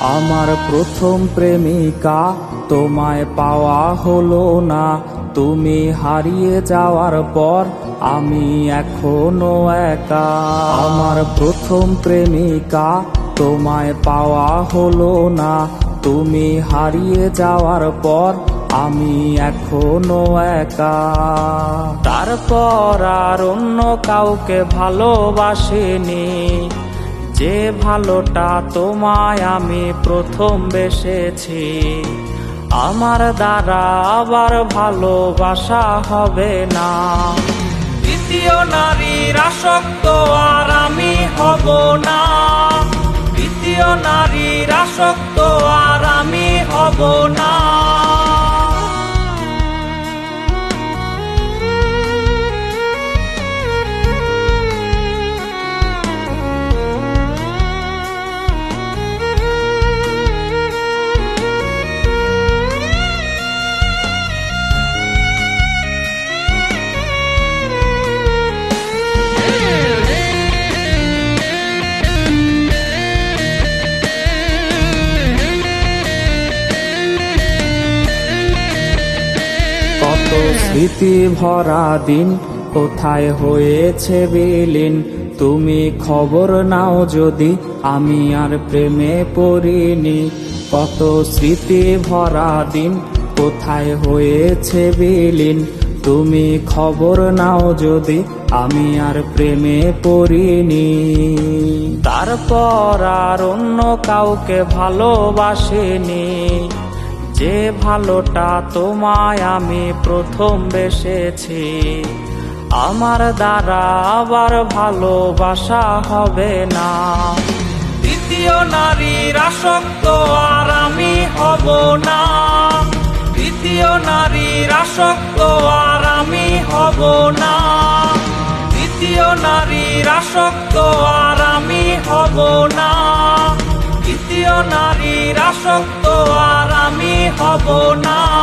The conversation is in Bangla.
আমার প্রথম প্রেমিকা, তোমায় পাওয়া হলো না। তুমি হারিয়ে যাওয়ার পর আমি এখনও একা। আমার প্রথম প্রেমিকা, তোমায় পাওয়া হলো না। তুমি হারিয়ে যাওয়ার পর আমি এখনও একা। তারপর আর অন্য কাউকে ভালোবাসিনি। যে ভালোটা তোমায় আমি প্রথম বেসেছি, আমার দ্বারা আবার ভালোবাসা হবে না। দ্বিতীয় নারীর আসক্ত আর আমি হব না। দ্বিতীয় নারীর আসক্ত আর আমি হব না। স্মৃতি ভরা দিন, কোথায় হয়েছে বিলীন? তুমি খবর নাও যদি, আমি আর প্রেমে পড়িনি। কত স্মৃতি ভরা দিন, কোথায় হয়েছে বিলীন? তুমি খবর নাও যদি, আমি আর প্রেমে পড়িনি। তারপর আর অন্য কাউকে ভালোবাসিনি। যে ভালোটা তোমায় আমি প্রথম বেসেছি, আমার দ্বারা আবার ভালোবাসা হবে না। দ্বিতীয় নারীর আসক্ত আর আমি হব না। দ্বিতীয় নারীর আসক্ত আর আমি হব না। দ্বিতীয় নারীর আসক্ত আর আমি হব না। দ্বিতীয় নারীর আসক্ত হব না।